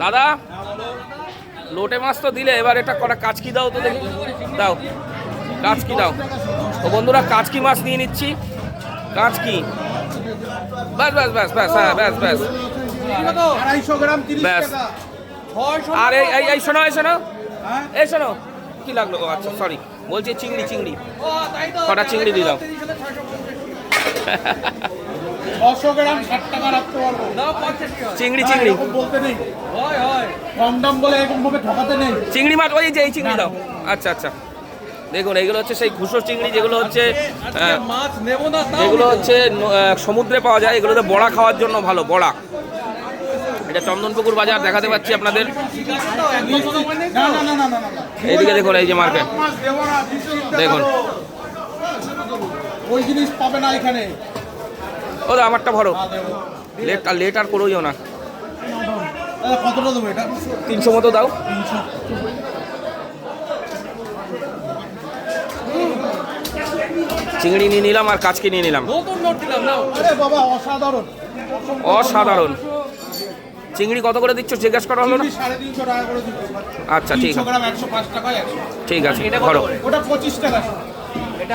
দাদা লোটে মাছ তো দিলে এবার এটা কটা কাচকি দাও তো দেখি। দাও কাচকি দাও। তো বন্ধুরা কাচকি মাছ নিয়ে নিচ্ছি। কাচকি। ব্যাস ব্যাস ব্যাস ব্যাস হ্যাঁ ব্যাস ব্যাস। ব্যাস। আর এই এই শোনো এই শোনো। হ্যাঁ? এই শোনো। কি লাগল? ও আচ্ছা সরি বলছি চিংড়ি চিংড়ি। কটা চিংড়ি দিলাম। ছশো গ্রাম ষাট টাকা রাখতে পারব। চিংড়ি চিংড়ি। বলতে নেই। কম দাম বলে এরকম ভাবে ঠকাতে নেই। চিংড়ি মাছ ওই যে এই চিংড়ি দাও। আচ্ছা আচ্ছা। দেখুন এগুলো হচ্ছে সেই ঘুষো চিংড়ি যেগুলো হচ্ছে আহ, মাছ নেব না যেগুলো হচ্ছে সমুদ্রে পাওয়া যায় এগুলোতে বড়া খাওয়ার জন্য ভালো বড়া। এটা চন্দনপুকুর বাজার দেখাতে পাচ্ছি আপনাদের। না না না না না না না। এইদিকে দেখুন এই যে মার্কেট দেখুন। ওই জিনিস পাবে না এখানে। ও আমারটা ভরো। লেট আর লেট আর করেও না। কতটা দেবো এটা? তিনশো মতো দাও। চিংড়ি নিয়ে নিলাম আর কাচকি নিয়ে নিলাম। নতুন নোট দিলাম নাও। আরে বাবা অসাধারণ। অসাধারণ। চিংড়ি কত করে দিচ্ছ জিজ্ঞেস করা হলো না? আচ্ছা ঠিক আছে। ঠিক আছে ধরো ওটা পঁচিশ টাকা।